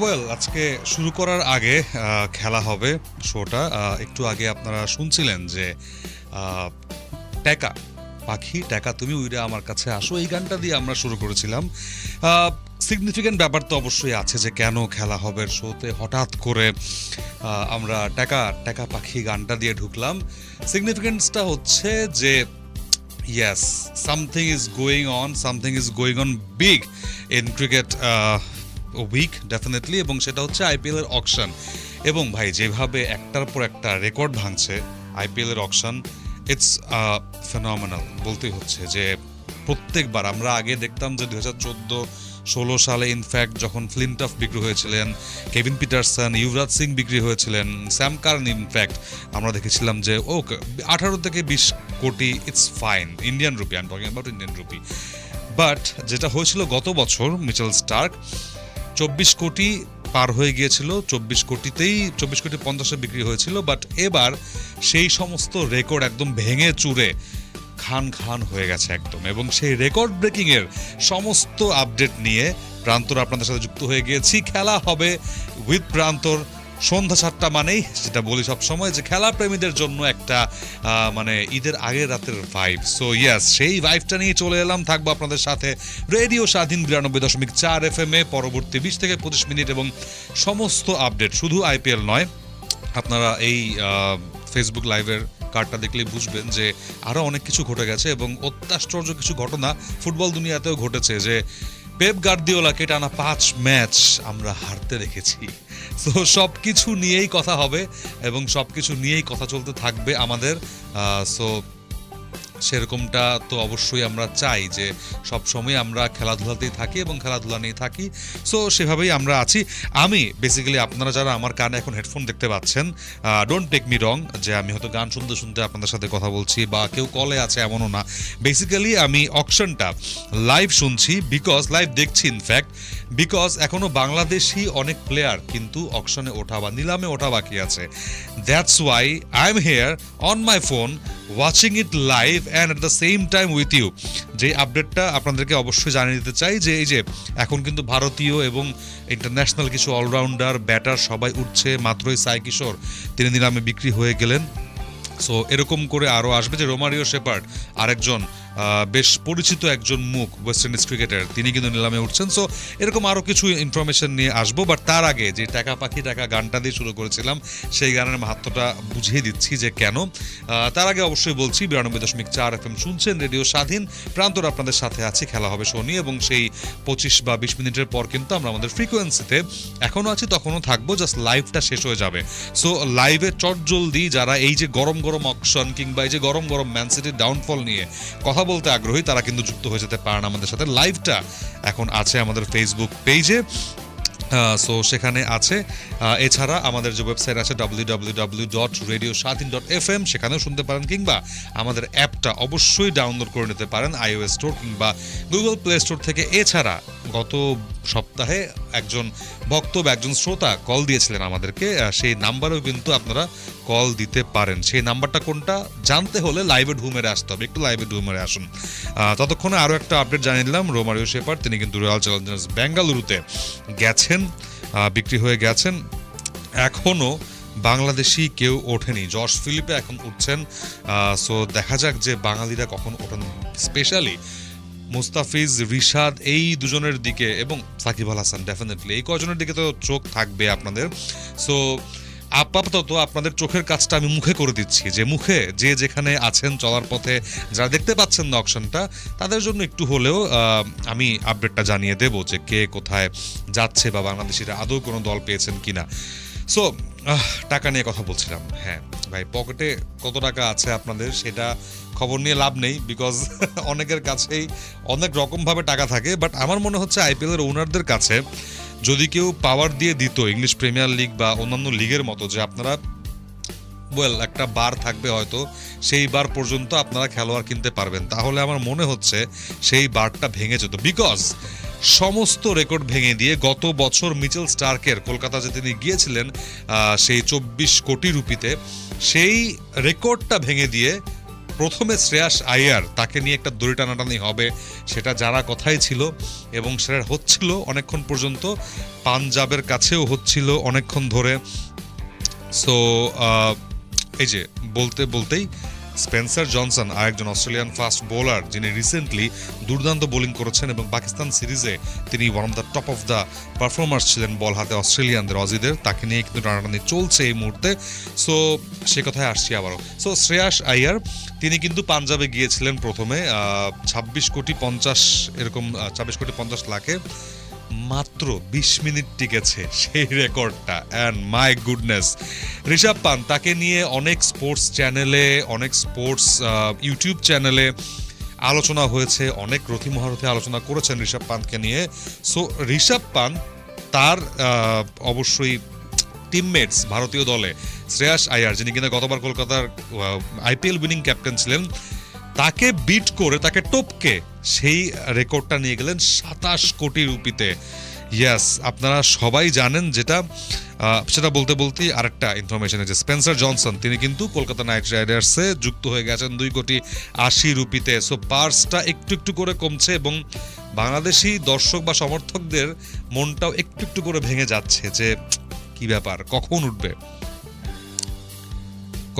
Well আজকে শুরু করার আগে খেলা হবে, শোটা। একটু আগে আপনারা শুনছিলেন যে টেকা পাখি টেকা তুমি উইরে আমার কাছে আসো। এই গানটা দিয়ে আমরা শুরু করেছিলাম। সিগনিফিক্যান্ট ব্যাপার তো অবশ্যই আছে যে, কেন খেলা হবে শোতে? হঠাৎ করে আমরা টেকা টেকা পাখি গানটা দিয়ে ঢুকলাম। সিগনিফিকেন্সটা হচ্ছে যে, yes something is going on something is going on big in cricket week, definitely, এবং সেটা হচ্ছে আইপিএল এর অকশন এবং ভাই, যেভাবে একটার পর একটা রেকর্ড ভাঙছে আইপিএল এর অকশন ইটস ফেনমিনাল বলতেই হচ্ছে যে প্রত্যেকবার আমরা আগে দেখতাম যে দু হাজার চোদ্দ, ষোলো সালে ইনফ্যাক্ট যখন ফ্লিনটফ বিক্রি হয়েছিলেন কেভিন পিটারসন ইউরাজ সিং বিক্রি হয়েছিলেন স্যাম কার্ন ইনফ্যাক্ট আমরা দেখেছিলাম যে ওকে আঠারো থেকে বিশ কোটি it's fine Indian rupee I talking about Indian rupee but যেটা হয়েছিল গত বছর মিচেল স্টার্ক চব্বিশ কোটি পার হয়ে গিয়েছিল, চব্বিশ কোটিতেই, চব্বিশ কোটি পঞ্চাশে বিক্রি হয়েছিল বাট এবার সেই সমস্ত রেকর্ড একদম ভেঙে চুরে খান খান হয়ে গেছে একদম। এবং সেই রেকর্ড ব্রেকিংয়ের সমস্ত আপডেট নিয়ে প্রান্তর আপনাদের সাথে যুক্ত হয়ে গিয়েছি। খেলা হবে উইথ প্রান্তর সন্ধ্যা সাতটা মানেই যেটা বলি সব সময় যে খেলা প্রেমীদের জন্য একটা মানে ঈদের আগের রাতের ভাইব সো ইয়াস সেই ভাইবটা নিয়ে চলে এলাম, থাকব আপনাদের সাথে রেডিও স্বাধীন বিরানব্বই দশমিক চার এফ এম এ পরবর্তী বিশ থেকে পঁচিশ মিনিট এবং সমস্ত আপডেট শুধু আইপিএল নয়, আপনারা এই ফেসবুক লাইভের কার্ডটা দেখলেই বুঝবেন যে আরও অনেক কিছু ঘটে গেছে এবং অত্যাশ্চর্য কিছু ঘটনা ফুটবল দুনিয়াতেও ঘটেছে যে পেপ গার্দিওলাকে টানা পাঁচ ম্যাচ আমরা হারতে দেখেছি। তো সব কিছু নিয়েই কথা হবে এবং সব কিছু নিয়েই কথা চলতে থাকবে আমাদের। সো সেরকমটা তো অবশ্যই আমরা চাই যে সব সময় আমরা খেলাধুলাতেই থাকি এবং খেলাধুলা নিয়ে থাকি। সো সেভাবেই আমরা আছি। আমি বেসিক্যালি আপনারা যারা আমার কানে এখন হেডফোন দেখতে পাচ্ছেন ডোন্ট টেক মি রং যে আমি হয়তো গান শুনতে শুনতে আপনাদের সাথে কথা বলছি বা কেউ কলে আছে এমনও না। বেসিক্যালি আমি অকশনটা লাইভ শুনছি বিকজ লাইভ দেখছি ইনফ্যাক্ট বিকজ এখনও বাংলাদেশি অনেক প্লেয়ার কিন্তু অকশনে ওঠা বা নিলামে ওঠা বাকি আছে। That's why I am here on my phone watching it live and at the same time with you যে আপডেটটা আপনাদেরকে অবশ্যই জানিয়ে দিতে চাই যে এই যে এখন কিন্তু ভারতীয় এবং ইন্টারন্যাশনাল কিছু অলরাউন্ডার ব্যাটার সবাই উঠছে, মাত্রই সাই কিশোর তিনি নিলামে বিক্রি হয়ে গেলেন। সো এরকম করে আরও আসবে যে রোমারিও শেপার্ড আরেকজন বেশ পরিচিত একজন মুখ ওয়েস্ট ইন্ডিজ ক্রিকেটার তিনি কিন্তু নিলামে উঠছেন। সো এরকম আরও কিছু ইনফরমেশন নিয়ে আসব বাট তার আগে যে টাকা পাখি টাকা গানটা দিয়ে শুরু করেছিলাম, সেই গানের মাহাত্মটা বুঝিয়ে দিচ্ছি যে কেন। তার আগে অবশ্যই বলছি, বিরানব্বই দশমিক চার এফ এম শুনছেন রেডিও স্বাধীন, প্রান্তর আপনাদের সাথে আছে, খেলা হবে শনি, এবং সেই পঁচিশ বা বিশ মিনিটের পর কিন্তু আমরা আমাদের ফ্রিকোয়েন্সিতে এখনও আছি, তখনও থাকব জাস্ট লাইভটা শেষ হয়ে যাবে। সো লাইভে চটজলদি যারা এই যে গরম গরম অকশন কিংবা এই যে গরম গরম ম্যান সিটির ডাউনফল নিয়ে কথা বলতে আগ্রহী, তারা কিন্তু যুক্ত হয়ে যেতে পারেন আমাদের সাথে। লাইভটা এখন আছে আমাদের ফেসবুক পেজে সো সেখানে আছে। এছাড়া আমাদের যে ওয়েবসাইট আছে W W W dot radio Swadhin dot F M সেখানেও শুনতে পারেন কিংবা আমাদের অ্যাপটা অবশ্যই ডাউনলোড করে নিতে পারেন আইওএস স্টোর কিংবা গুগল প্লে স্টোর থেকে। এছাড়া গত সপ্তাহে একজন ভক্ত বা একজন শ্রোতা কল দিয়েছিলেন আমাদেরকে সেই নাম্বারেও কিন্তু আপনারা কল দিতে পারেন। সেই নাম্বারটা কোনটা জানতে হলে লাইভে ঢুমেরে আসতে হবে। একটু লাইভে ঢুমেরে আসুন। ততক্ষণে আরও একটা আপডেট জানিয়ে দিলাম। রোমারিও শেপার তিনি কিন্তু রয়্যাল চ্যালেঞ্জার্স বেঙ্গালুরুতে গেছেন বিক্রি হয়ে গেছেন। এখনও বাংলাদেশি কেউ ওঠেনি। জর্জ ফিলিপে এখন উঠছেন। সো দেখা যাক যে বাঙালিরা কখন ওঠেন স্পেশালি মুস্তাফিজ, রিশাদ, এই দুজনের দিকে এবং সাকিব আল হাসান ডেফিনেটলি এই কজনের দিকে তো চোখ থাকবে আপনাদের। সো আপাতত আপনাদের চোখের কাজটা আমি মুখে করে দিচ্ছি। যে মুখে যে যেখানে আছেন চলার পথে, যারা দেখতে পাচ্ছেন না অপশনটা তাদের জন্য একটু হলেও আমি আপডেটটা জানিয়ে দেব যে কে কোথায় যাচ্ছে বা বাংলাদেশিরা আদৌ কোনো দল পেয়েছেন কিনা। সো টাকা নিয়ে কথা বলছিলাম। হ্যাঁ ভাই, পকেটে কত টাকা আছে আপনাদের সেটা খবর নিয়ে লাভ নেই বিকজ অনেকের কাছেই অনেক রকমভাবে টাকা থাকে। বাট আমার মনে হচ্ছে আইপিএল এর ওনারদের কাছে যদি কেউ পাওয়ার দিয়ে দিত ইংলিশ প্রিমিয়ার লিগ বা অন্যান্য লিগের মতো যে আপনারা ওয়েল একটা বার থাকবে হয়তো, সেই বার পর্যন্ত আপনারা খেলোয়াড় কিনতে পারবেন। তাহলে আমার মনে হচ্ছে সেই বারটা ভেঙে যেত। বিকজ সমস্ত রেকর্ড ভেঙে দিয়ে গত বছর মিচেল স্টার্কের কলকাতা যে তিনি গিয়েছিলেন সেই চব্বিশ কোটি রুপিতে, সেই রেকর্ডটা ভেঙে দিয়ে প্রথমে শ্রেয়াস আয়ার তাকে নিয়ে একটা দড়ি টানাটানি হবে, সেটা যারা কথাই ছিল এবং সেটা হচ্ছিল অনেকক্ষণ পর্যন্ত, পাঞ্জাবের কাছেও হচ্ছিল অনেকক্ষণ ধরে। সো এই যে বলতে বলতেই স্পেন্সার জনসন আরেকজন অস্ট্রেলিয়ান ফাস্ট বোলার যিনি রিসেন্টলি দুর্দান্ত বোলিং করেছেন এবং পাকিস্তান সিরিজে তিনি one of the top of the performers ছিলেন বল হাতে অস্ট্রেলিয়ানদের, অজিদের। তাকে নিয়ে কিন্তু টানাটানি চলছে এই মুহূর্তে। সো সে কথায় আসছি আবারও। সো শ্রেয়াস আইয়ার, তিনি কিন্তু পাঞ্জাবে গিয়েছিলেন প্রথমে। ছাব্বিশ কোটি পঞ্চাশ এরকম ছাব্বিশ কোটি পঞ্চাশ লাখে। মাত্র বিশ মিনিট টিকেছে সেই রেকর্ডটা। অ্যান্ড মাই গুডনেস ঋষভ পান তাকে নিয়ে অনেক স্পোর্টস চ্যানেলে অনেক স্পোর্টস ইউটিউব চ্যানেলে আলোচনা হয়েছে, অনেক রথি মহারথে আলোচনা করেছেন ঋষভ পান্তকে নিয়ে। সো ঋষভ পান তার অবশ্যই টিমমেটস ভারতীয় দলে, শ্রেয়াস আয়ার, যিনি কিনা গতবার কলকাতার আইপিএল উইনিং ক্যাপ্টেন ছিলেন, তাকে বিট করে, তাকে টপকে সেই রেকর্ডটা নিয়ে গেলেন সাতাশ কোটি রুপিতে। ইয়াস আপনারা সবাই জানেন যেটা সেটা বলতে বলতেই আরেকটা ইনফরমেশন আছে স্পেন্সার জনসন তিনি কিন্তু কলকাতা নাইট রাইডার্সে যুক্ত হয়ে গেছেন দুই কোটি আশি রুপিতে। সো পার্সটা একটু একটু করে কমছে এবং বাংলাদেশি দর্শক বা সমর্থকদের মনটাও একটু একটু করে ভেঙে যাচ্ছে যে কি ব্যাপার, কখন উঠবে?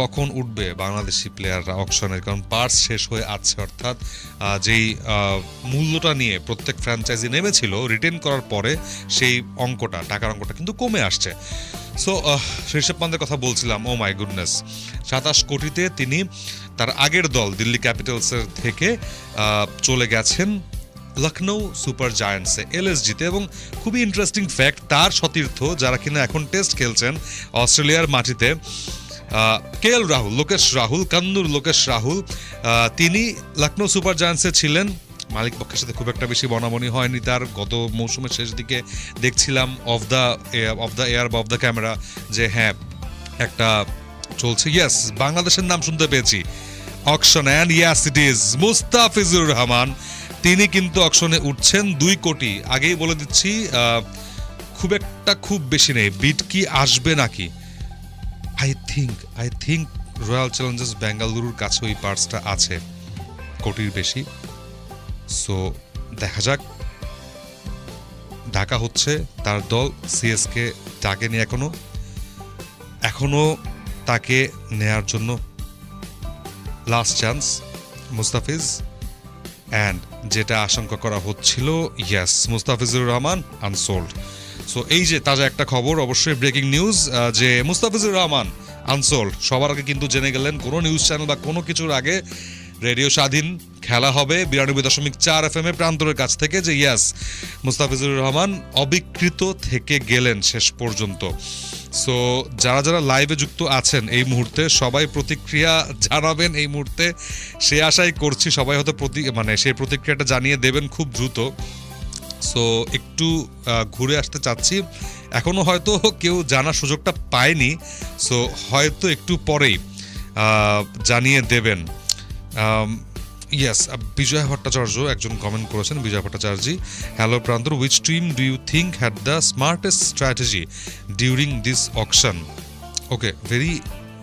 কখন উঠবে বাংলাদেশি প্লেয়াররা অকশনের কারণ পার্স শেষ হয়ে আছে, অর্থাৎ যেই মূল্যটা নিয়ে প্রত্যেক ফ্র্যাঞ্চাইজি নেমেছিল রিটেন করার পরে সেই অঙ্কটা, টাকার অঙ্কটা কিন্তু কমে আসছে। সো ঋষভ পান্তের কথা বলছিলাম ও মাই গুডনেস সাতাশ কোটিতে তিনি তার আগের দল, দিল্লি ক্যাপিটালসের থেকে চলে গেছেন লখনৌ সুপার জায়ান্টসে এলএসজিতে এবং খুবই ইন্টারেস্টিং ফ্যাক্ট তার সতীর্থ, যারা কিনা এখন টেস্ট খেলছেন, অস্ট্রেলিয়ার মাটিতে কে এল রাহুল? লোকেশ রাহুল, কান্নুর লোকেশ রাহুল তিনি লখনৌ সুপার জায়ান্টসে ছিলেন। মালিক পক্ষের সাথে খুব একটা বেশি বনাবনি হয়নি তার। গত মৌসুমের শেষ দিকে দেখছিলাম off the off the air বা অফ দ্য ক্যামেরা যে হ্যাঁ একটা চলছে। ইয়েস বাংলাদেশের নাম শুনতে পেয়েছি। Auction and yes it is Mustafizur Rahman. তিনি কিন্তু অকশনে উঠছেন দুই কোটি। আগেই বলে দিচ্ছি খুব একটা খুব বেশি নেই। বিট কি আসবে নাকি? I think I think royal challengers বেঙ্গালুরুর কাছে ওই পার্টসটা আছে, কোটির বেশি। সো দেখা যাক। ঢাকা হচ্ছে তার দল সিএসকে ডাকেনি এখনও এখনও তাকে নেয়ার জন্য লাস্ট চান্স মুস্তাফিজ। অ্যান্ড যেটা আশঙ্কা করা হচ্ছিল yes Mustafizur Rahman unsold so এই যে তাজা একটা খবর, অবশ্যই ব্রেকিং নিউজ যে মুস্তাফিজুর রহমান আনসোল্ড সবার আগে কিন্তু জেনে গেলেন কোনো নিউজ চ্যানেল বা কোনো কিছুর আগে রেডিও স্বাধীন খেলা হবে বিরানব্বই দশমিক চার এফ এম এ প্রান্তরের কাছ থেকে যে ইয়াস মুস্তাফিজুর রহমান অবিকৃত থেকে গেলেন শেষ পর্যন্ত। সো যারা যারা লাইভে যুক্ত আছেন এই মুহূর্তে, সবাই প্রতিক্রিয়া জানাবেন এই মুহূর্তে। সে আশাই করছি সবাই হয়তো প্রতি মানে সেই প্রতিক্রিয়াটা জানিয়ে দেবেন খুব দ্রুত। সো একটু ঘুরে আসতে চাচ্ছি। এখনও হয়তো কেউ জানার সুযোগটা পায়নি। সো হয়তো একটু পরেই জানিয়ে দেবেন। ইয়েস বিজয় ভট্টাচার্য একজন কমেন্ট করেছেন, Bijoy Bhattacharya hello Prantar which team do you think had the smartest strategy during this auction okay very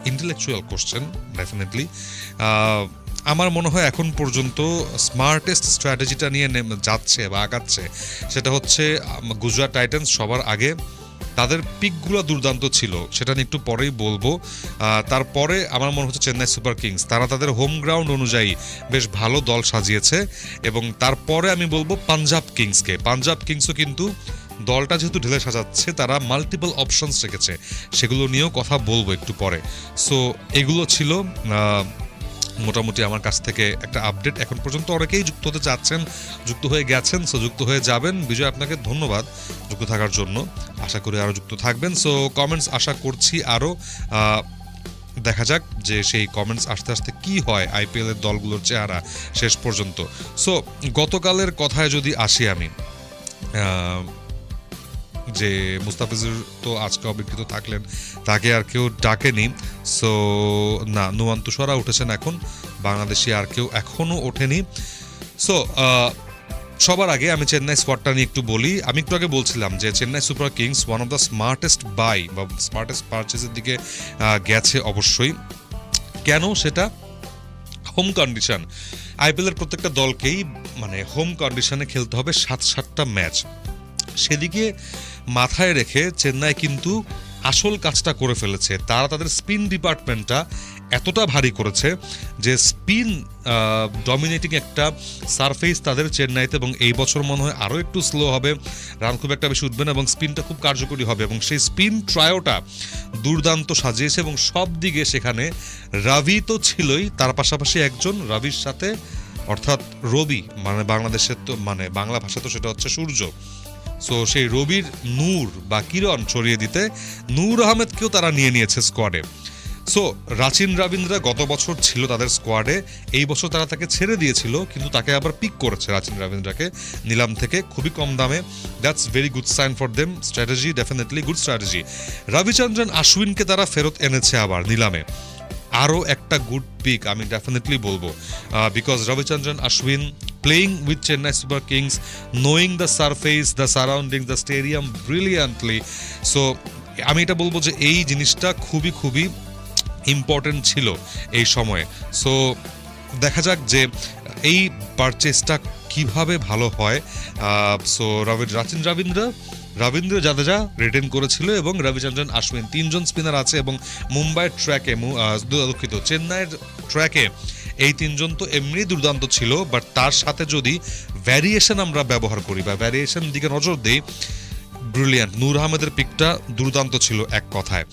intellectual question definitely আমার মনে হয় এখন পর্যন্ত স্মার্টেস্ট স্ট্র্যাটেজিটা নিয়ে নেম- যাচ্ছে বা আগাচ্ছে, সেটা হচ্ছে গুজরাট টাইটান্স সবার আগে তাদের পিকগুলো দুর্দান্ত ছিল, সেটা নিয়ে একটু পরেই বলব। তারপরে আমার মনে হচ্ছে চেন্নাই সুপার কিংস তারা তাদের হোম গ্রাউন্ড অনুযায়ী বেশ ভালো দল সাজিয়েছে এবং তারপরে আমি বলব পাঞ্জাব কিংসকে পাঞ্জাব কিংসও কিন্তু দলটা যেহেতু ঢেলে সাজাচ্ছে, তারা মাল্টিপল অপশনস রেখেছে, সেগুলো নিয়েও কথা বলব একটু পরে। সো এগুলো ছিল মোটামুটি আমার কাছ থেকে একটা আপডেট এখন পর্যন্ত অনেকেই যুক্ত হতে চাচ্ছেন, যুক্ত হয়ে গেছেন সো যুক্ত হয়ে যাবেন। বিজয়, আপনাকে ধন্যবাদ যুক্ত থাকার জন্য। আশা করি আরও যুক্ত থাকবেন। সো কমেন্টস আশা করছি আরও দেখা যাক যে সেই কমেন্টস আস্তে আস্তে কি হয় আইপিএলের দলগুলোর চেহারা শেষ পর্যন্ত। সো গতকালের কথায় যদি আসি আমি যে মুস্তাফিজুর তো আজকে অবিকৃত থাকলেন, তাকে আর কেউ ডাকেনি। সো না নুয়ান তুষারা উঠেছেন এখন। বাংলাদেশি আর কেউ এখনও ওঠেনি। সো সবার আগে আমি চেন্নাই স্কোয়াডটা নিয়ে একটু বলি। আমি একটু আগে বলছিলাম যে Chennai Super Kings one of the smartest buy বা স্মার্টেস্ট পারচেজের দিকে গেছে অবশ্যই। কেন সেটা? হোম কন্ডিশন আইপিএলের প্রত্যেকটা দলকেই মানে হোম কন্ডিশনে খেলতে হবে সাত সাতটা ম্যাচ সেদিকে মাথায় রেখে চেন্নাই কিন্তু আসল কাজটা করে ফেলেছে। তারা তাদের স্পিন ডিপার্টমেন্টটা এতটা ভারী করেছে যে স্পিন ডমিনেটিং একটা সারফেস তাদের চেন্নাইতে এবং এই বছর মনে হয় আরও একটু স্লো হবে। রান খুব একটা বেশি উঠবে না এবং স্পিনটা খুব কার্যকরী হবে এবং সেই স্পিন ট্রায়োটা দুর্দান্ত সাজিয়েছে এবং সব দিকে সেখানে রাভি তো ছিলই, তার পাশাপাশি একজন রাভির সাথে, অর্থাৎ রবি মানে বাংলাদেশের তো মানে বাংলা ভাষা তো সেটা হচ্ছে সূর্য। সো সেই রবির নূর বা কিরণ ছড়িয়ে দিতে নূর আহমেদকেও তারা নিয়ে নিয়েছে স্কোয়াডে সো রাচিন রাবীন্দ্রা গত বছর ছিল তাদের স্কোয়াডে এই বছর তারা তাকে ছেড়ে দিয়েছিল, কিন্তু তাকে আবার পিক করেছে রাচিন রাবীন্দ্রাকে। নিলাম থেকে খুবই কম দামে। That's very good sign for them strategy definitely good strategy Ravichandran আশ্বিনকে তারা ফেরত এনেছে আবার নিলামে। আরও একটা গুড পিক আমি ডেফিনেটলি বলব। Because Ravichandran, Ashwin playing with Chennai super kings knowing the surface the surrounding the stadium brilliantly so আমি এটা বলব যে এই জিনিসটা খুবই খুবই ইম্পর্টেন্ট ছিল এই সময়ে। সো দেখা যাক যে এই পারচেসটা কীভাবে ভালো হয়। সো রবি রাচিন রবীন্দ্র রবীন্দ্র জাদেজা রিটেন করেছিল এবং রবিচন্দ্রন আশ্বিন তিনজন স্পিনার আছে এবং মুম্বাইয়ের ট্র্যাকে দুঃখিত, চেন্নাইয়ের ট্র্যাকে এই তিনজন তো এমনি দুর্দান্ত ছিল বাট তার সাথে যদি ভ্যারিয়েশন আমরা ব্যবহার করি বা ভ্যারিয়েশন দিকে নজর দিই ব্রিলিয়ান্ট নূর আহমেদের পিকটা দুর্দান্ত ছিল এক কথায়।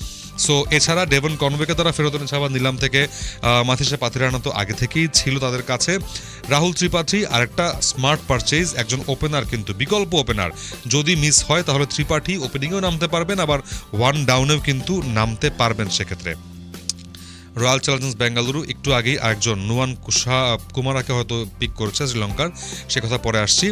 সো এছাড়া ডেভন কনবেকে তারা ফেরত এনেছে আবার নিলাম থেকে মাথিসা পাথিরানা তো আগে থেকেই ছিল তাদের কাছে। রাহুল ত্রিপাঠী আরেকটা স্মার্ট পারচেজ একজন ওপেনার কিন্তু, বিকল্প ওপেনার যদি মিস হয় তাহলে ত্রিপাঠী ওপেনিংয়েও নামতে পারবেন, আবার ওয়ান ডাউনেও কিন্তু নামতে পারবেন সেক্ষেত্রে। রয়্যাল চ্যালেঞ্জার্স বেঙ্গালুরু একটু আগেই আরেকজন নুয়ান কুশা কুমারাকে হয়তো পিক করেছে শ্রীলঙ্কার। সে কথা পরে আসছি।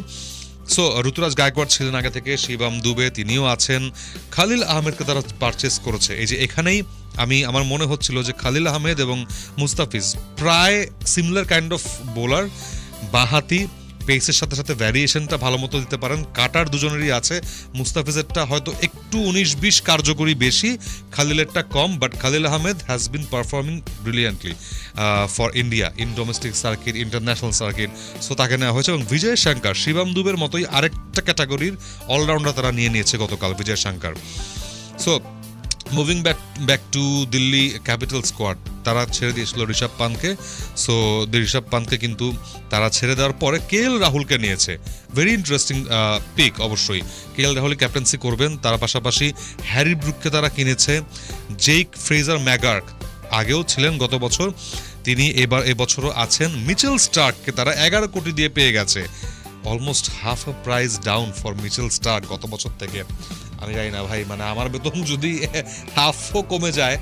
সো ঋতুরাজ গায়কোয়াড় ছিলেন আগে থেকে, শিবাম দুবে, তিনিও আছেন। খালিল আহমেদকে তারা পারচেস করেছে। এই যে এখানেই আমি, আমার মনে হচ্ছিল যে খালিল আহমেদ এবং মুস্তাফিজ প্রায় সিমিলার কাইন্ড অফ বোলার বাহাতি। পেসের সাথে সাথে ভ্যারিয়েশনটা ভালো মতো দিতে পারেন। কাটার দুজনেরই আছে। মুস্তাফিজেরটা হয়তো একটু উনিশ বিশ কার্যকরী বেশি। খালিলেরটা কম but Khalil Ahmed has been performing brilliantly for India in domestic circuit international circuit so তাকে নেওয়া হয়েছে এবং বিজয় শঙ্কর, শিবাম দুবের মতোই আরেকটা ক্যাটাগরির অলরাউন্ডার তারা নিয়ে নিয়েছে গতকাল, Vijay Shankar. So moving back back to Delhi capital squad তারা ছেড়ে দিয়েছিল ঋষভ পান্তকে। সো ঋষভ পান্তকে কিন্তু তারা ছেড়ে দেওয়ার পরে কে এল রাহুলকে নিয়েছে। ভেরি ইন্টারেস্টিং পিক অবশ্যই। কে এল রাহুল ক্যাপ্টেন্সি করবেন। তার পাশাপাশি হ্যারি ব্রুককে তারা কিনেছে। জেক ফ্রেজার ম্যাগার্ক আগেও ছিলেন গত বছর। তিনি এবার এবছরও আছেন। মিচেল স্টার্ককে তারা এগারো কোটি দিয়ে পেয়ে গেছে। Almost half a price down for Mitchell Starc গত বছর থেকে। আমি জানি না ভাই মানে আমার বেতন যদি হাফও কমে যায়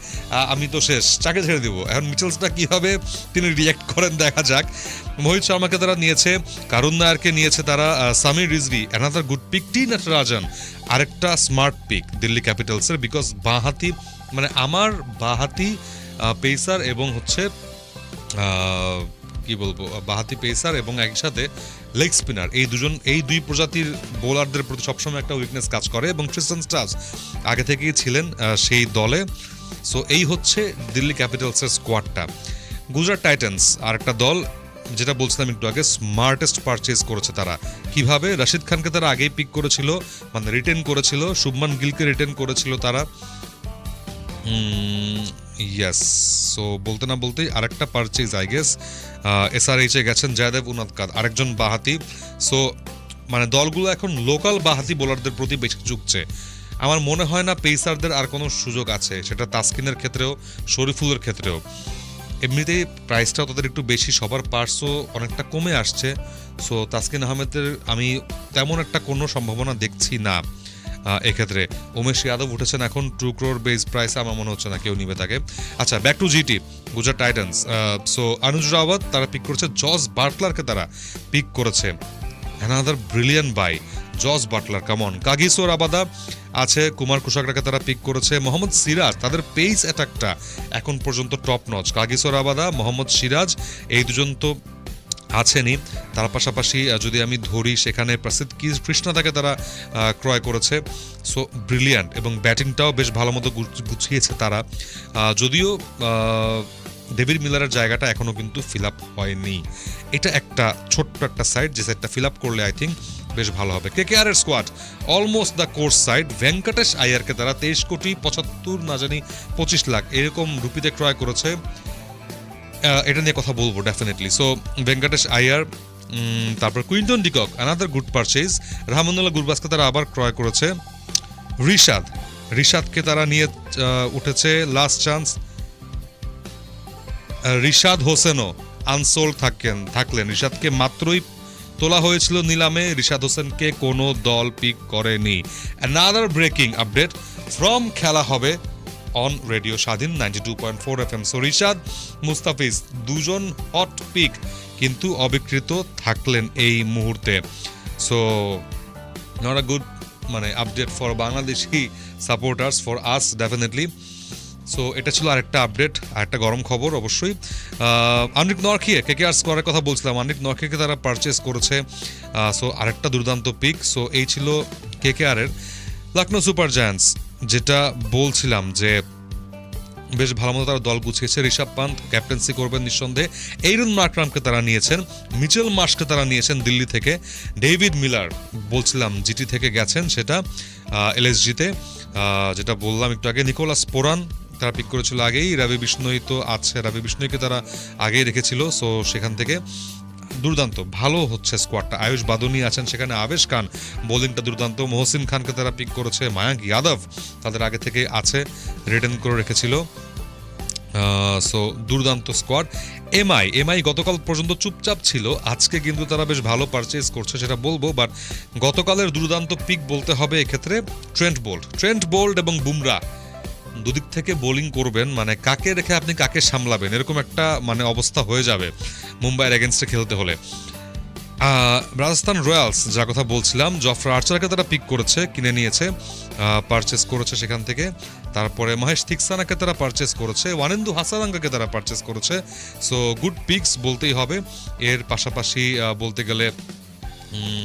আমি তো শেষ, চাকে ছেড়ে দিব। এখন মিচেলসটা কীভাবে তিনি রিয়াক্ট করেন, দেখা যাক। মোহিত শর্মাকে তারা নিয়েছে, কারুন নায়ারকে নিয়েছে তারা Sameer Rizvi another good pick T Natarajan আরেকটা স্মার্ট পিক দিল্লি ক্যাপিটালসের বিকজ বাঁহাতি মানে আমার বাঁহাতি পেসার এবং হচ্ছে কি বলব বাহাতি পেসার এবং একই সাথে লেগ স্পিনার। এই দুজন, এই দুই প্রজাতির বোলারদের প্রতি সবসময় একটা উইকনেস কাজ করে এবং ক্রিস্টান স্টার্স আগে থেকেই ছিলেন সেই দলে। সো এই হচ্ছে দিল্লি ক্যাপিটালসের স্কোয়াডটা গুজরাট টাইটান্স আর একটা দল, যেটা বলছিলাম একটু আগে স্মার্টেস্ট পারচেজ করেছে তারা। কীভাবে? রশিদ খানকে তারা আগেই পিক করেছিল মানে রিটেন করেছিল, শুভমান গিলকে রিটেন করেছিল তারা। ইয়েস সো বলতে না বলতেই আরেকটা পারচেজ আই গেস এসআরএইচ এ গেছেন জয়দেব উনাদকাদ আরেকজন বাহাতি। সো মানে দলগুলো এখন লোকাল বাহাতি বোলারদের প্রতি বেশি ঝুঁকছে। আমার মনে হয় না পেসারদের আর কোনো সুযোগ আছে, সেটা তাসকিনের ক্ষেত্রেও, শরীফুলের ক্ষেত্রেও। এমনিতেই প্রাইসটাও তাদের একটু বেশি, সবার পার্সও অনেকটা কমে আসছে। সো তাসকিন আহমেদের আমি তেমন একটা কোনো সম্ভাবনা দেখছি না। এক্ষেত্রে। উমেশ যাদব উঠেছেন এখন, টু ক্রোর বেস প্রাইসে আমার মনে হচ্ছে না, কেউ নিবে তাকে। আচ্ছা back to GT Gujarat Titans so Anuj Rawat তারা পিক করেছে জস বাটলারকে তারা পিক করেছে। Another brilliant buy Jos Buttler come on কাগিসোর আবাদা আছে, কুমার কুশাকরাকে তারা পিক করেছে, মোহাম্মদ সিরাজ, তাদের পেস অ্যাটাকটা এখন পর্যন্ত টপ নচ কাগিসোর আবাদা মোহাম্মদ সিরাজ, এই দুজন তো আছেনই। তার পাশাপাশি যদি আমি ধরি, সেখানে প্রসিদ্ধ কি কৃষ্ণাদাকে তারা ক্রয় করেছে। সো, ব্রিলিয়ান্ট এবং ব্যাটিংটাও বেশ ভালো মতো গুছিয়েছে তারা। যদিও ডেভিড মিলারের জায়গাটা এখনও কিন্তু ফিল আপ হয়নি। এটা একটা ছোট্ট একটা সাইড, যে সাইডটা ফিল আপ করলে আই থিঙ্ক বেশ ভালো হবে। কে কে আর এর squad, almost the course side. Venkatesh আয়ারকে তারা তেইশ কোটি পঁচাত্তর না জানি পঁচিশ লাখ এরকম রুপিতে ক্রয় করেছে। এটা নিয়ে কথা বলব ডেফিনেটলি সো ভেঙ্কটেশ আয়ার তারপর Quinton de Kock another good purchase Rahmanullah গুরবাসকে তারা আবার ক্রয় করেছে। রিশাদ রিশাদকে তারা নিয়ে উঠেছে লাস্ট চান্স রিশাদ হোসেনও আনসোল্ড থাকেন, থাকলেন। রিশাদকে মাত্রই তোলা হয়েছিল নিলামে। রিশাদ হোসেনকে কোনো দল পিক করেনি। অ্যানাদার ব্রেকিং আপডেট ফ্রম খেলা হবে on radio Swadhin ninety two point four F M so Rishad Mustafiz, দুজন হট পিক কিন্তু অবিকৃত থাকলেন এই মুহূর্তে। সো নট আ গুড মানে update for Bangladeshi supporters for us definitely so এটা ছিল আরেকটা আপডেট আরেকটা গরম খবর অবশ্যই। আনিক নরখিয়ে কে কে আর স্কোয়ারের কথা বলছিলাম। আনিক নরখিকে তারা পারচেস করেছে। সো আরেকটা দুর্দান্ত পিক সো এই ছিল কে কে আরের লখনৌ সুপার জায়ান্টস যেটা বলছিলাম যে বেশ ভালো মতো তারা দল গুছিয়েছে। ঋষভ পান্ত ক্যাপ্টেন্সি করবেন নিঃসন্দেহে। এইরন মার্করামকে তারা নিয়েছেন। মিচেল মার্শকে তারা নিয়েছেন দিল্লি থেকে। ডেভিড মিলার বলছিলাম জিটি থেকে গেছেন সেটা এলএসজিতে। যেটা বললাম একটু আগে, নিকোলাস পোরান তারা পিক করেছিল আগেই। রবি বিষ্ণই তো আছে। রবি বিষ্ণইকে তারা আগেই রেখেছিল সো সেখান থেকে। দুর্দান্ত, ভালো হচ্ছে স্কোয়াডটা আয়ুষ বাদনি আছেন সেখানে, আবেশ খান বোলিংটা দুর্দান্ত। মহসিন খানকে তারা পিক করেছে। মায়াঙ্ক যাদব তাদের আগে থেকে আছে রিটার্ন করে রেখেছিল। সো দুর্দান্ত স্কোয়াড এমআই এমআই গতকাল পর্যন্ত চুপচাপ ছিল। আজকে কিন্তু তারা বেশ ভালো পারচেজ করছে সেটা বলব বাট গতকালের দুর্দান্ত পিক বলতে হবে এক্ষেত্রে ট্রেন্ট বোল্ড ট্রেন্ট বোল্ড এবং বুমরা দুদিক থেকে বোলিং করবেন মানে কাকে রেখে আপনি কাকে সামলাবেন? এরকম একটা মানে অবস্থা হয়ে যাবে মুম্বাইয়ের এগেনস্টে খেলতে হলে। রাজস্থান রয়্যালস যার কথা বলছিলাম, জফরা আর্চারকে তারা পিক করেছে, কিনে নিয়েছে পারচেস করেছে সেখান থেকে। তারপরে মহেশ থিকসানাকে তারা পারচেস করেছে, ওয়ানেন্দু হাসারাঙ্গাকে তারা পারচেস করেছে। সো গুড পিকস বলতেই হবে। এর পাশাপাশি বলতে গেলে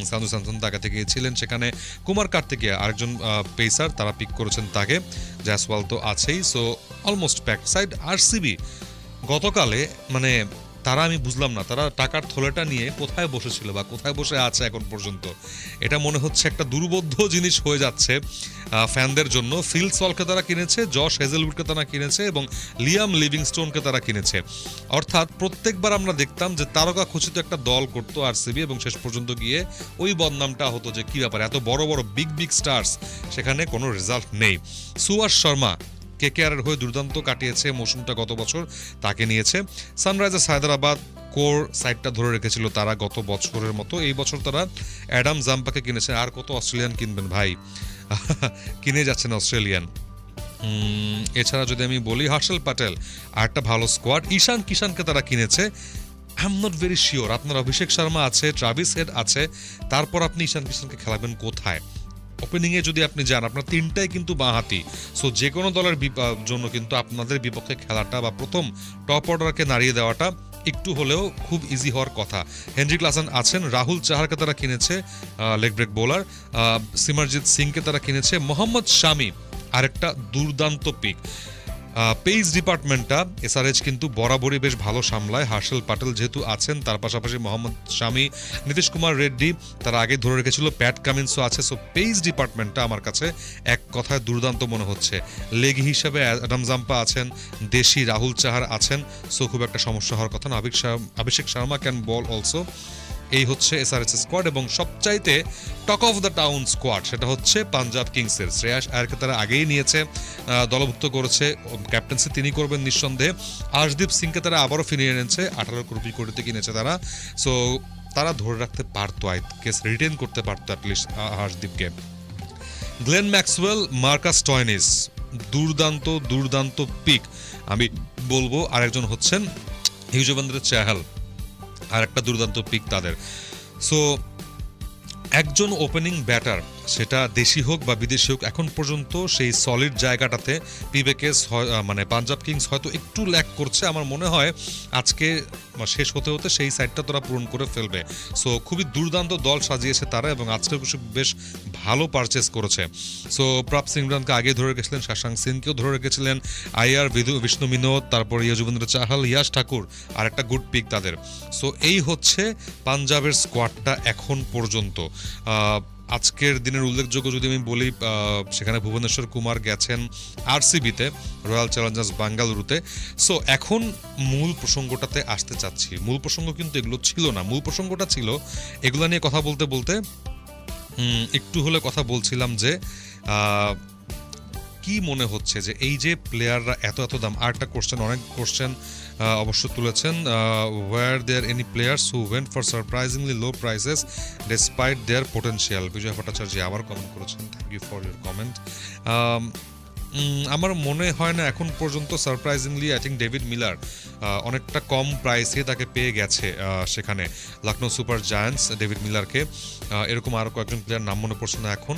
সান্তন স্যামসন তাকে থেকে ছিলেন। সেখানে কুমার কার্তিকে আরেকজন পেসার তারা পিক করেছেন তাকে। জ্যাসওয়াল তো আছেই। So almost pack side R CB গতকালে মানে তারা আমি বুঝলাম না, তারা টাকার থলেটা নিয়ে কোথায় বসেছিল বা কোথায় বসে আছে এখন পর্যন্ত। এটা মনে হচ্ছে একটা দুর্বোধ্য জিনিস হয়ে যাচ্ছে ফ্যানদের জন্য। ফিল সলকে তারা কিনেছে, জশ হেজেলউডকে তারা কিনেছে এবং লিয়াম লিভিংস্টোনকে তারা কিনেছে। অর্থাৎ প্রত্যেকবার আমরা দেখতাম যে তারকা খচিত একটা দল করতো আরসিবি এবং শেষ পর্যন্ত গিয়ে ওই বদনামটা হতো যে কী ব্যাপারে, এত বড় বড় বিগ বিগ স্টার্স, সেখানে কোনো রেজাল্ট নেই। সুয়াস শর্মা কেকেআরের হয়ে দুর্দান্ত কাটিয়েছে মৌসুমটা গত বছর, তাকে নিয়েছে। সানরাইজার্স হায়দ্রাবাদ কোর সাইডটা ধরে রেখেছিল তারা গত বছরের মতো। এই বছর তারা অ্যাডাম জাম্পাকে কিনেছে। আর কত অস্ট্রেলিয়ান কিনবেন ভাই? কিনে যাচ্ছেন অস্ট্রেলিয়ান। এছাড়া যদি আমি বলি, হার্ষল প্যাটেল আর একটা ভালো স্কোয়াড ঈশান কিষানকে তারা কিনেছে। I am not very sure আপনার অভিষেক শর্মা আছে ট্রাভিস হেড আছে। তারপর আপনি ঈশান কিষানকে খেলাবেন কোথায়? ওপেনিংয়ে যদি আপনি যান, আপনার তিনটাই কিন্তু বাঁহাতি। সো যে কোনো দলের জন্য কিন্তু আপনাদের বিপক্ষে খেলাটা বা প্রথম টপ অর্ডারকে নাড়িয়ে দেওয়াটা একটু হলেও খুব ইজি হওয়ার কথা। হেনরি ক্লাসান আছেন, রাহুল চাহারকে তারা কিনেছে লেগ ব্রেক বোলার সিমরজিৎ সিংকে তারা কিনেছে, মোহাম্মদ শামি আরেকটা দুর্দান্ত পিক পেইজ ডিপার্টমেন্টটা এসআরএইচ কিন্তু বরাবরই বেশ ভালো সামলায়। হার্ষেল পাটেল যেহেতু আছেন, তার পাশাপাশি মোহাম্মদ শামি, নীতিশ কুমার রেড্ডি, তারা আগে ধরে রেখেছিল প্যাট কামিন্সও আছে। সো পেইজ ডিপার্টমেন্টটা আমার কাছে এক কথায় দুর্দান্ত মনে হচ্ছে। লেগ হিসাবে অ্যাডাম জাম্পা আছেন, দেশি রাহুল চাহার আছেন। সো খুব একটা সমস্যা হওয়ার কথা না। অভিক শা- Abhishek Sharma can bowl also এই হচ্ছে এসআরএস স্কোয়াড এবং সবচাইতে talk of the town squad সেটা হচ্ছে পাঞ্জাব কিংসের শ্রেয়াস আয়ারকে তারা আগেই নিয়েছে দলভুক্ত করেছে ক্যাপ্টেন্সি তিনি করবেন নিঃসন্দেহে। আশদীপ সিংকে তারা আবারও ফিরিয়ে এনেছে, আঠারো কোটি কোটিতে কিনেছে তারা। সো তারা ধরে রাখতে পারতো আই কেস রিটেন করতে পারতো অ্যাটলিস্ট হর্ষদীপকে গ্লেন ম্যাক্সওয়েল, মার্কাস টয়নিস, দুর্দান্ত দুর্দান্ত পিক আমি বলব, আরেকজন হচ্ছেন হিউজবেন্দ্র চাহাল। আর একটা দুর্দান্ত পিক তাদের। সো একজন ওপেনিং ব্যাটার সেটা দেশি হোক বা বিদেশি হোক, এখন পর্যন্ত সেই সলিড জায়গাটাতে পিবেকেস মানে পাঞ্জাব কিংস হয়তো একটু ল্যাক করছে। আমার মনে হয় আজকে শেষ হতে হতে সেই সাইডটা তোরা পূরণ করে ফেলবে। সো খুবই দুর্দান্ত দল সাজিয়েছে তারা এবং আজকেও কিছু বেশ ভালো পারচেস করেছে। সো প্রাপ সিং ইমরানকে আগে ধরে রেখেছিলেন শাসাং সিনকেও ধরে রেখেছিলেন আইয়ার বিদু বিষ্ণু বিনোদ তারপর যুবেন্দ্র চাহাল ইয়াশ ঠাকুর আর একটা গুড পিক তাদের। সো এই হচ্ছে পাঞ্জাবের স্কোয়াডটা এখন পর্যন্ত। আজকের দিনের উল্লেখযোগ্য যদি আমি বলি সেখানে ভুবনেশ্বর কুমার গেছেন আরসিবিতে, রয়্যাল চ্যালেঞ্জার্স বাঙ্গালুরুতে। সো এখন মূল প্রসঙ্গটাতে আসতে চাচ্ছি। মূল প্রসঙ্গ কিন্তু এগুলো ছিল না। মূল প্রসঙ্গটা ছিল, এগুলো নিয়ে কথা বলতে বলতে একটু হলে কথা বলছিলাম যে কি মনে হচ্ছে যে এই যে প্লেয়াররা এত এত দাম আর একটা কোশ্চেন অনেক কোশ্চেন অবশ্য তুলেছেন were there any players who went for surprisingly low prices despite their potential Bijoy Bhattacharya আবার কমেন্ট করেছেন। Thank you for your comment আমার মনে হয় না এখন পর্যন্ত surprisingly I think David Miller অনেকটা কম প্রাইসে তাকে পেয়ে গেছে সেখানে। লখনৌ সুপার জায়ান্টস ডেভিড মিলারকে এরকম আরও কয়েকজন প্লেয়ার নাম মনে পড়ছে না এখন।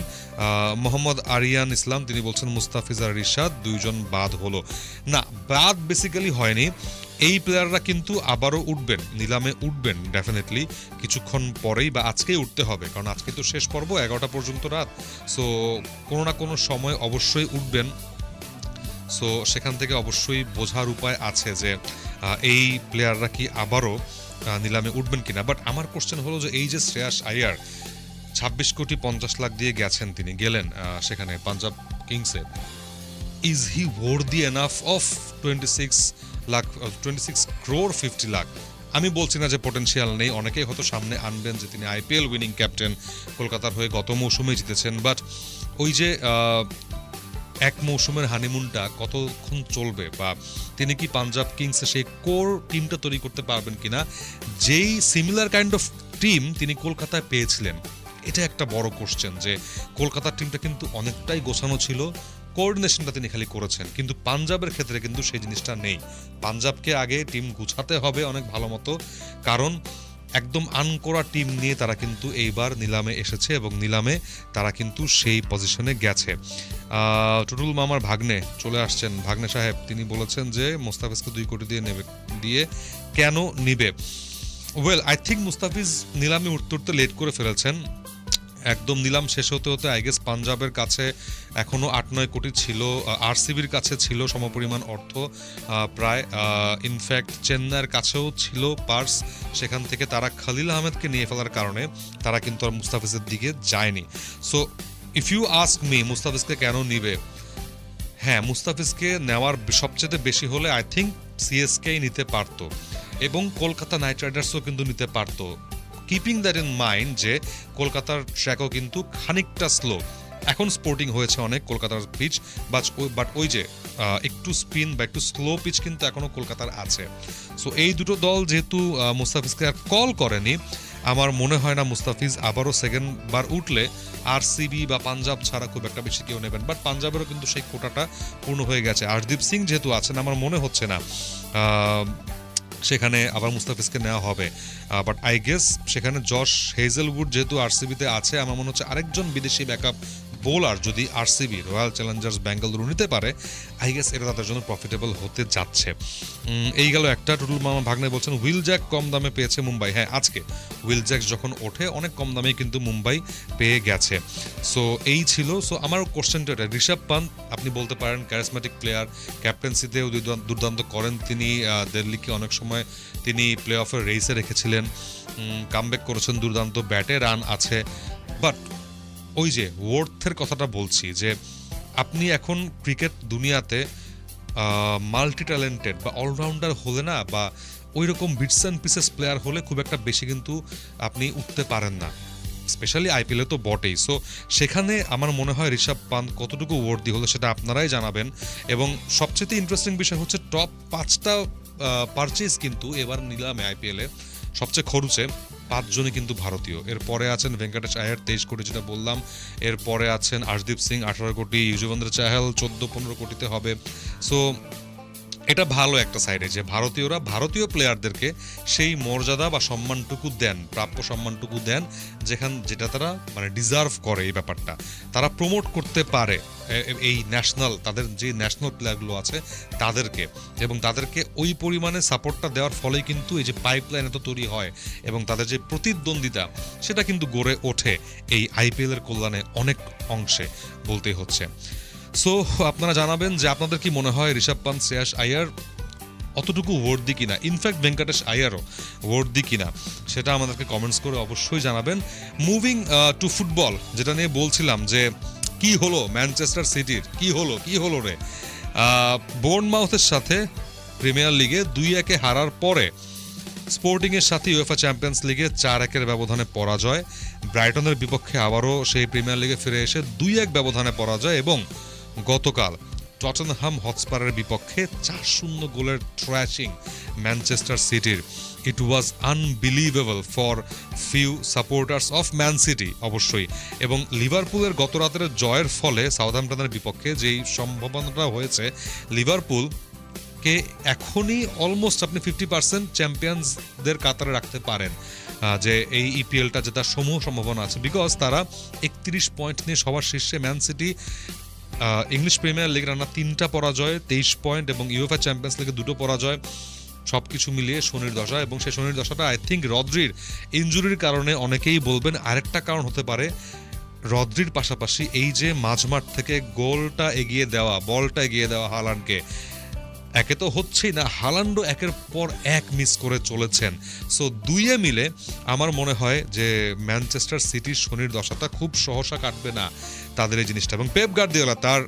মোহাম্মদ আরিয়ান ইসলাম, তিনি বলছেন মুস্তাফিজ আর রিশাদ, দুইজন বাদ হলো। না, বাদ বেসিক্যালি হয়নি। এই প্লেয়াররা কিন্তু আবারও উঠবেন, নিলামে উঠবেন ডেফিনেটলি কিছুক্ষণ পরেই বা আজকেই উঠতে হবে, কারণ আজকে তো শেষ পর্ব, এগারোটা পর্যন্ত রাত। সো কোনো না কোনো সময় অবশ্যই উঠবেন। সো সেখান থেকে অবশ্যই বোঝার উপায় আছে যে এই প্লেয়াররা কি আবারও নিলামে উঠবেন কিনা। বাট আমার কোশ্চেন হলো যে, এই যে শ্রেয়াস আয়ার, ছাব্বিশ কোটি পঞ্চাশ লাখ দিয়ে গেছেন তিনি, গেলেন সেখানে Punjab কিংসে। Is he worthy enough of twenty six lakh twenty six crore fifty lakh. আমি বলছি না যে পটেনশিয়াল নেই, অনেকেই হয়তো সামনে আনবেন যে তিনি আইপিএল উইনিং ক্যাপ্টেন কলকাতার হয়ে গত মৌসুমে জিতেছেন। বাট ওই যে এক মৌসুমের হানিমুনটা কতক্ষণ চলবে বা তিনি কি পাঞ্জাব কিংসে সেই কোর টিমটা তৈরি করতে পারবেন কিনা, যেই সিমিলার কাইন্ড অফ টিম তিনি কলকাতায় পেয়েছিলেন, এটা একটা বড় কোশ্চেন যে কলকাতার টিমটা কিন্তু অনেকটাই গোছানো ছিল। কোঅর্ডিনেশনটা তিনি খালি করেছেন। কিন্তু পাঞ্জাবের ক্ষেত্রে কিন্তু সেই জিনিসটা নেই। পাঞ্জাবকে আগে টিম গুছাতে হবে অনেক ভালো মতো। কারণ একদম আনকোরা টিম নিয়ে তারা কিন্তু এইবার নিলামে এসেছে এবং নিলামে তারা কিন্তু সেই পজিশনে গেছে। টুটুল মামার ভাগ্নে চলে আসছেন। ভাগ্নে সাহেব, তিনি বলেছেন যে মোস্তাফিজকে দুই কোটি দিয়ে নেবে, দিয়ে কেন নিবে? ওয়েল আই থিঙ্ক মুস্তাফিজ নিলামে উঠতে উঠতে লেট করে ফেলেছেন। একদম নিলাম। শেষ হতে হতে আই গেস পাঞ্জাবের কাছে এখনও আট নয় কোটি ছিল আরসিবির কাছে ছিল সমপরিমাণ অর্থ প্রায় ইনফ্যাক্ট চেন্নাইয়ের কাছেও ছিল পার্স। সেখান থেকে তারা খালিল আহমেদকে নিয়ে ফেলার কারণে তারা কিন্তু আর মুস্তাফিজের দিকে যায়নি। So if you ask me মুস্তাফিজকে কেন নিবে? হ্যাঁ মুস্তাফিজকে নেওয়ার সবচেয়ে বেশি হলে আই থিঙ্ক সিএসকেই নিতে পারতো। এবং কলকাতা নাইট রাইডার্সও কিন্তু নিতে পারতো। কিপিং দ্যাট ইন মাইন্ড যে কলকাতার ট্র্যাকও কিন্তু খানিকটা স্লো এখন স্পোর্টিং হয়েছে অনেক কলকাতার পিচ বাট বাট ওই যে একটু স্পিন বা একটু স্লো পিচ কিন্তু এখনও কলকাতার আছে। সো এই দুটো দল যেহেতু মুস্তাফিজকে আর কল করেনি, আমার মনে হয় না মুস্তাফিজ আবারও সেকেন্ড বার উঠলে আরসিবি বা পাঞ্জাব ছাড়া খুব একটা বেশি কেউ নেবেন। বাট পাঞ্জাবেরও কিন্তু সেই কোটাটা পূর্ণ হয়ে গেছে। আরদীপ সিং যেহেতু আছেন, আমার মনে হচ্ছে না। সেখানে আবার মুস্তাফিজকে নেওয়া হবে। বাট আই গেস সেখানে জশ হেজেলউড যেহেতু আরসিবিতে আছে, আমার মনে হচ্ছে আরেকজন বিদেশি ব্যাকআপ বোলার যদি আরসিবি, রয়্যাল চ্যালেঞ্জার্স ব্যাঙ্গালুরু নিতে পারে আই গেস এটা তাদের জন্য প্রফিটেবল হতে যাচ্ছে। এই গেল একটা, টুটুল মামা ভাগ্নে বলছেন হুইল জ্যাক কম দামে পেয়েছে মুম্বাই? হ্যাঁ আজকে হুইল জ্যাক যখন ওঠে, অনেক কম দামে কিন্তু মুম্বাই পেয়ে গেছে। সো এই ছিল সো আমার কোশ্চেনটা এটা। ঋষভ পান্ত আপনি বলতে পারেন ক্যারিসমেটিক প্লেয়ার ক্যাপ্টেন্সিতেও দুর্দান্ত করেন তিনি দিল্লিকে অনেক সময় তিনি প্লে অফের রেসে রেখেছিলেন কামব্যাক করেছেন দুর্দান্ত ব্যাটে রান আছে। বাট ওই যে ওয়ার্থের কথাটা বলছি যে আপনি এখন ক্রিকেট দুনিয়াতে মাল্টি ট্যালেন্টেড বা অলরাউন্ডার হলে না বা ওই রকম বিটস অ্যান্ড পিসেস প্লেয়ার হলে খুব একটা বেশি কিন্তু আপনি উঠতে পারেন না। স্পেশালি আইপিএলে তো বটেই। সো সেখানে আমার মনে হয় ঋষভ পান্ত কতটুকু ওয়ার্দি হলো সেটা আপনারাই জানাবেন এবং সবচেয়ে ইন্টারেস্টিং বিষয় হচ্ছে টপ পাঁচটা পারচেজ কিন্তু এবার নিলামে আইপিএলে সবচেয়ে খরচে। পাঁচজনই কিন্তু ভারতীয়। এরপরে আছেন ভেঙ্কটেশ আয়ার, তেইশ কোটি যেটা বললাম। এরপরে আছেন আশদীপ সিং, আঠারো কোটি। ইউজবেন্দ্র চাহাল, চোদ্দ, পনেরো কোটিতে হবে। সো এটা ভালো একটা সাইডে যে ভারতীয়রা ভারতীয় প্লেয়ারদেরকে সেই মর্যাদা বা সম্মানটুকু দেন, প্রাপ্য সম্মানটুকু দেন, যেখান, যেটা তারা মানে ডিজার্ভ করে এই ব্যাপারটা। তারা প্রমোট করতে পারে এই ন্যাশনাল তাদের যে ন্যাশনাল প্লেয়ারগুলো আছে, তাদেরকে। এবং তাদেরকে ওই পরিমাণে সাপোর্টটা দেওয়ার ফলেই কিন্তু এই যে পাইপলাইন এত তৈরি হয় এবং তাদের যে প্রতিদ্বন্দ্বিতা, সেটা কিন্তু গড়ে ওঠে এই আইপিএলের কল্যাণে অনেক অংশে বলতেই হচ্ছে। সো আপনারা জানাবেন যে আপনাদের কি মনে হয় ঋষভ পান্ত, শ্রেয়াস আয়ার অতটুকু ওয়ার্দি কিনা? ইনফ্যাক্ট ভেঙ্কটেশ আয়ারও ওয়ার্দি কিনা? সেটা আমাদেরকে কমেন্টস করে অবশ্যই জানাবেন। মুভিং টু ফুটবল যেটা নিয়ে বলছিলাম যে কি হলো ম্যানচেস্টার সিটির কি হলো? কি হলো রে? বোর্নমাউথের সাথে প্রিমিয়ার লিগে দুই একে হারার পরে স্পোর্টিংয়ের সাথে ইউএফএ চ্যাম্পিয়ন্স লিগে চার একের ব্যবধানে পরাজয়। ব্রাইটনের বিপক্ষে আবারও সেই প্রিমিয়ার লিগে ফিরে এসে দুই এক ব্যবধানে পরাজয় এবং গতকাল টটনহাম হটস্পারের বিপক্ষে চার শূন্য গোলের ট্র্যাশিং ম্যানচেস্টার সিটির it was unbelievable for few supporters of Man City অবশ্যই। এবং লিভারপুলের গত রাতের জয়ের ফলে সাউথহ্যাম্পটনের বিপক্ষে যেই সম্ভাবনাটা হয়েছে লিভারপুল কে এখনই অলমোস্ট আপনি ফিফটি পার্সেন্ট চ্যাম্পিয়ন্সদের কাতারে রাখতে পারেন যে এই ইপিএলটা যে তার সমূহ সম্ভাবনা আছে। বিকজ তারা একত্রিশ পয়েন্ট নিয়ে সবার শীর্ষে Man City English Premier League রান্না তিনটা পরাজয়, তেইশ পয়েন্ট এবং ইউএফএ চ্যাম্পিয়ন্স লিগে দুটো পরাজয় সব কিছু মিলিয়ে শনির দশা এবং সেই শনির দশাটা আই থিঙ্ক রদ্রির ইঞ্জুরির কারণে অনেকেই বলবেন আরেকটা কারণ হতে পারে। রদ্রির পাশাপাশি এই যে মাঝমাঠ থেকে গোলটা এগিয়ে দেওয়া, বলটা এগিয়ে দেওয়া হালানকে একে তো হচ্ছেই না, হালান্ডো একের পর এক মিস করে চলেছেন। সো দুইয়ে মিলে আমার মনে হয় যে ম্যানচেস্টার সিটির শনির দশাটা খুব সহসা কাটবে না তাদের এই জিনিসটা। এবং পেপ গার্দিওলা তার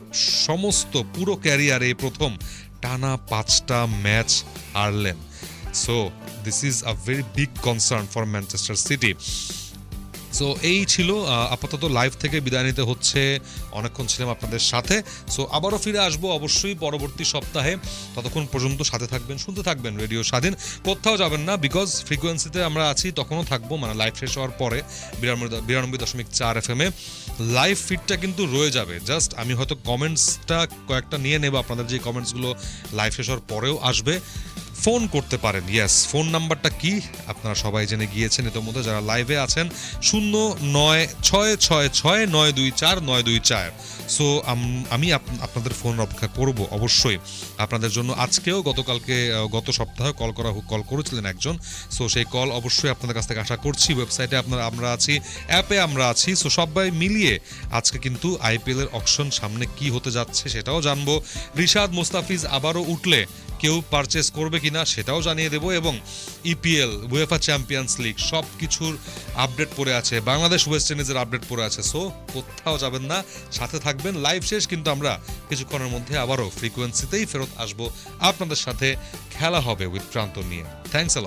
সমস্ত পুরো ক্যারিয়ারে প্রথম টানা পাঁচটা match হারলেন। So this is a very big concern for Manchester City so এই ছিল আপাতত লাইভ থেকে বিদায় নিতে হচ্ছে। অনেকক্ষণ ছিলাম আপনাদের সাথে। সো আবারও ফিরে আসব অবশ্যই পরবর্তী সপ্তাহে। ততক্ষণ পর্যন্ত সাথে থাকবেন, শুনতে থাকবেন রেডিও স্বাধীন। কোথাও যাবেন না বিকজ ফ্রিকোয়েন্সিতে আমরা আছি, তখনও থাকব। মানে লাইভ শেষ হওয়ার পরে, বিরানব্বই বিরানব্বই দশমিক চার এফ এম এ লাইভ ফিডটা কিন্তু রয়ে যাবে। জাস্ট আমি হয়তো কমেন্টসটা কয়েকটা নিয়ে নেব। আপনাদের যে কমেন্টসগুলো লাইভ শেষ হওয়ার পরেও আসবে। ফোন করতে পারেন। ইয়েস ফোন নাম্বারটা কি? আপনারা সবাই জেনে গিয়েছেন ইতোমধ্যে। যারা লাইভে আছেন, শূন্য নয় ছয় ছয় ছয় নয় দুই চার নয় দুই চার। সো আমি আপনাদের ফোন অপেক্ষা করব অবশ্যই। আপনাদের জন্য আজকেও গতকালকে গত সপ্তাহে কল করা কল করেছিলেন একজন। সো সেই কল অবশ্যই আপনাদের কাছ থেকে আশা করছি। ওয়েবসাইটে আপনারা, আমরা আছি অ্যাপে আমরা আছি। সো সবাই মিলিয়ে আজকে কিন্তু আইপিএল এর অকশন সামনে কি হতে যাচ্ছে সেটাও জানব। রিশাদ, মোস্তাফিজ আবারও উঠলে, কেউ পারচেস করবে কিনা সেটাও জানিয়ে দেব এবং ইপিএল উয়েফা চ্যাম্পিয়ন্স লিগ সব কিছুর আপডেট পড়ে আছে। বাংলাদেশ ওয়েস্ট ইন্ডিজের আপডেট পড়ে আছে। সো কোথাও যাবেন না, সাথে থাকবেন। লাইভ শেষ, কিন্তু আমরা কিছুক্ষণের মধ্যে আবারও ফ্রিকোয়েন্সিতেই ফেরত আসব। আপনাদের সাথে খেলা হবে উইথ প্রান্ত নিয়ে থ্যাংকস আ